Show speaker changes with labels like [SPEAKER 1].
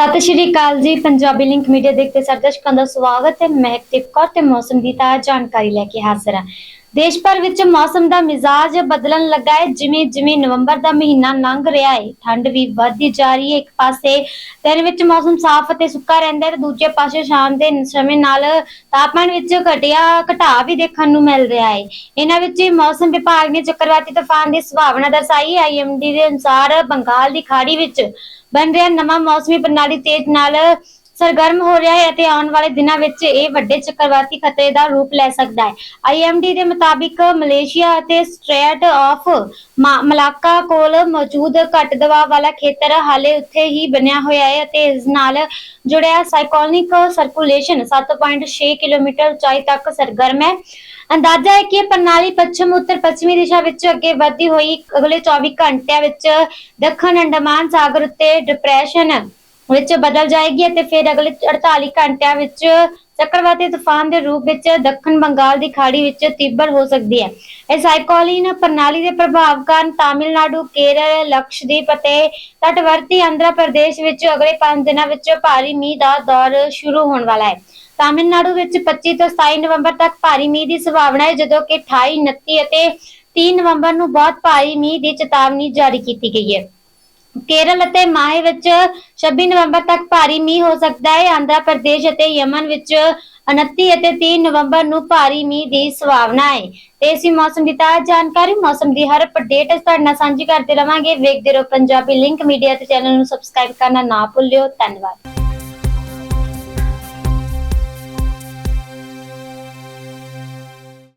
[SPEAKER 1] ਸਤਿ ਸ਼੍ਰੀ ਅਕਾਲ ਜੀ। Punjabi link media ਦੇਖਦੇ ਸਾਰੇ ਦਰਸ਼ਕਾਂ ਦਾ ਸਵਾਗਤ ਹੈ। ਮੈਂ ਹਰਦੀਪ ਕੌਰ ਤੇ ਮੌਸਮ ਦੀ ਤਾਜ਼ਾ ਜਾਣਕਾਰੀ ਲੈ ਕੇ ਹਾਜ਼ਰ ਹਾਂ। ਦੇਸ਼ ਭਰ ਵਿੱਚ ਮੌਸਮ ਦਾ ਮਿਜ਼ਾਜ ਬਦਲਣ ਲੱਗਾ ਹੈ। ਜਿਵੇਂ ਜਿਵੇਂ ਨਵੰਬਰ ਦਾ ਮਹੀਨਾ ਲੰਘ ਰਿਹਾ ਹੈ, ਠੰਡ ਵੀ ਵੱਧਦੀ ਜਾ ਰਹੀ ਹੈ। ਇੱਕ ਪਾਸੇ ਦਿਨ ਵਿੱਚ ਮੌਸਮ ਸਾਫ਼ ਅਤੇ ਸੁੱਕਾ ਰਹਿੰਦਾ ਹੈ ਤੇ ਦੂਜੇ ਪਾਸੇ ਸ਼ਾਮ ਦੇ ਸਮੇਂ ਨਾਲ ਤਾਪਮਾਨ ਵਿੱਚ ਘਟਿਆ ਘਟਾਅ ਵੀ ਦੇਖਣ ਨੂੰ ਮਿਲ ਰਿਹਾ ਹੈ। ਇਹਨਾਂ ਵਿੱਚ ਮੌਸਮ ਵਿਭਾਗ ਨੇ ਚੱਕਰਵਾਤੀ ਤੂਫਾਨ ਦੀ ਸੰਭਾਵਨਾ ਦਰਸਾਈ ਹੈ। ਆਈਐਮਡੀ ਦੇ ਅਨੁਸਾਰ ਬੰਗਾਲ ਦੀ ਖਾੜੀ ਵਿੱਚ ਬਣ ਰਿਹਾ ਨਵਾਂ ਮੌਸਮੀ ਪ੍ਰਣਾਲੀ ਤੇਜ਼ ਨਾਲ ਸਰਗਰਮ ਹੋ ਰਿਹਾ ਹੈ ਅਤੇ ਆਉਣ ਵਾਲੇ ਦਿਨਾਂ ਵਿੱਚ ਇਹ ਵੱਡੇ ਚੱਕਰਵਾਤੀ ਖਤਰੇ ਦਾ ਰੂਪ ਲੈ ਸਕਦਾ ਹੈ। ਆਈਐਮਡੀ ਦੇ ਮੁਤਾਬਿਕ ਮਲੇਸ਼ੀਆ ਅਤੇ ਸਟ੍ਰੇਟ ਆਫ ਮਲਾਕਾ ਕੋਲ ਮੌਜੂਦ ਘੱਟ ਦਬਾਅ ਵਾਲਾ ਖੇਤਰ ਹਾਲੇ ਉੱਥੇ ਹੀ ਬਣਿਆ ਹੋਇਆ ਹੈ ਅਤੇ ਇਸ ਨਾਲ ਜੁੜਿਆ ਸਾਈਕਲੋਨਿਕ ਸਰਕੂਲੇਸ਼ਨ 7.6 ਕਿਲੋਮੀਟਰ ਉਚਾਈ ਤੱਕ ਸਰਗਰਮ ਹੈ। ਅੰਦਾਜ਼ਾ ਹੈ ਕਿ ਇਹ ਪ੍ਰਣਾਲੀ ਪੱਛਮ, ਉੱਤਰ, ਪੱਛਮੀ ਦਿਸ਼ਾ ਵਿੱਚ ਅੱਗੇ ਵਧਦੀ ਹੋਈ ਅਗਲੇ 24 ਘੰਟਿਆਂ ਵਿੱਚ ਦੱਖਣ ਅੰਡਮਾਨ ਸਾਗਰ ਉੱਤੇ ਡਿਪਰੈਸ਼ਨ ਵਿੱਚ ਬਦਲ ਜਾਏਗੀ ਅਤੇ ਫਿਰ ਅਗਲੇ 48 ਘੰਟਿਆਂ ਵਿੱਚ ਚੱਕਰਵਾਤੀ ਤੂਫਾਨ ਦੇ ਰੂਪ ਵਿੱਚ ਦੱਖਣ ਬੰਗਾਲ ਦੀ ਖਾੜੀ ਵਿੱਚ ਤੀਬਰ ਹੋ ਸਕਦੀ ਹੈ। ਇਹ ਸਾਈਕਲੋਨ ਪ੍ਰਣਾਲੀ ਦੇ ਪ੍ਰਭਾਵ ਕਾਰਨ ਤਾਮਿਲਨਾਡੂ, ਕੇਰਲ, ਲਕਸ਼ਦੀਪ ਅਤੇ ਤਟਵਰਤੀ ਆਂਧਰਾ ਪ੍ਰਦੇਸ਼ ਵਿੱਚ ਅਗਲੇ 5 ਦਿਨਾਂ ਵਿੱਚ ਭਾਰੀ ਮੀਂਹ ਦਾ ਦੌਰ ਸ਼ੁਰੂ ਹੋਣ ਵਾਲਾ ਹੈ। ਤਾਮਿਲਨਾਡੂ ਵਿੱਚ 25 ਤੋਂ 27 ਨਵੰਬਰ ਤੱਕ ਭਾਰੀ ਮੀਂਹ ਦੀ ਸੰਭਾਵਨਾ ਹੈ, ਜਦੋਂ ਕਿ 28 29 ਅਤੇ 3 ਨਵੰਬਰ ਨੂੰ ਬਹੁਤ ਭਾਰੀ ਮੀਂਹ ਦੀ ਚੇਤਾਵਨੀ ਜਾਰੀ ਕੀਤੀ ਗਈ ਹੈ। ਕੇਰਲ ਅਤੇ ਮਾਹੇ ਵਿੱਚ 26 ਨਵੰਬਰ ਤੱਕ ਭਾਰੀ ਮੀਂਹ ਹੋ ਸਕਦਾ ਹੈ। ਆਂਧਰਾ ਪ੍ਰਦੇਸ਼ ਅਤੇ ਯਮਨ ਵਿੱਚ 29 ਅਤੇ 30 ਨਵੰਬਰ ਨੂੰ ਭਾਰੀ ਮੀਂਹ ਦੀ ਸੰਭਾਵਨਾ ਹੈ। ਤੇ ਅਸੀਂ ਮੌਸਮ ਦੀ ਤਾਜ਼ਾ ਜਾਣਕਾਰੀ, ਮੌਸਮ ਦੀ ਹਰ ਅਪਡੇਟ ਤੁਹਾਡੇ ਨਾਲ ਸਾਂਝੀ ਕਰਦੇ ਰਵਾਂਗੇ। ਵੇਖਦੇ ਰਹੋ ਪੰਜਾਬੀ ਲਿੰਕ ਮੀਡੀਆ ਤੇ ਚੈਨਲ ਨੂੰ ਸਬਸਕ੍ਰਾਈਬ ਕਰਨਾ ਨਾ ਭੁੱਲਿਓ। ਧੰਨਵਾਦ।